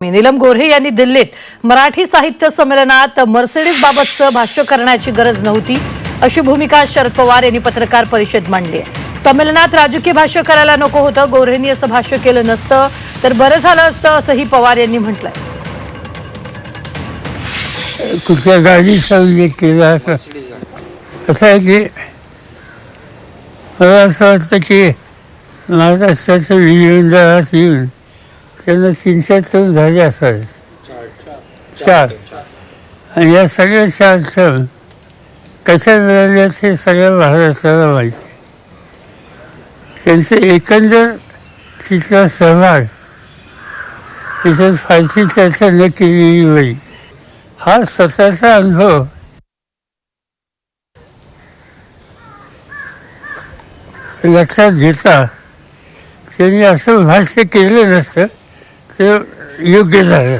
नीलम गोऱ्हे यांनी दिल्लीत मराठी साहित्य संमेलनात मर्सिडीज बाबतचं भाष्य करण्याची गरज नव्हती अशी भूमिका शरद पवार यांनी पत्रकार परिषद मांडली. आहे संमेलनात राजकीय भाष्य करायला नको होतं गोऱ्हेंनी असं भाष्य केलं नसतं तर बरं झालं असतं असंही पवार यांनी म्हटलंय. कुठल्या गाडीचा उल्लेख केला असं? आहे की मला असं वाटतं की महाराष्ट्राच्या येऊन त्यांना तीनशे टन झाले असावे चार. आणि या सगळ्या चार टन कशा मिळाल्यात हे सगळ्या महाराष्ट्राला माहिती. त्यांचे एकंदर तिथला सहभाग तिथं फारशी चर्चा न केलेली होईल हा स्वतःचा अनुभव. लक्षात घेता त्यांनी असं भाष्य केलं नसतं. ते योग्य झालं.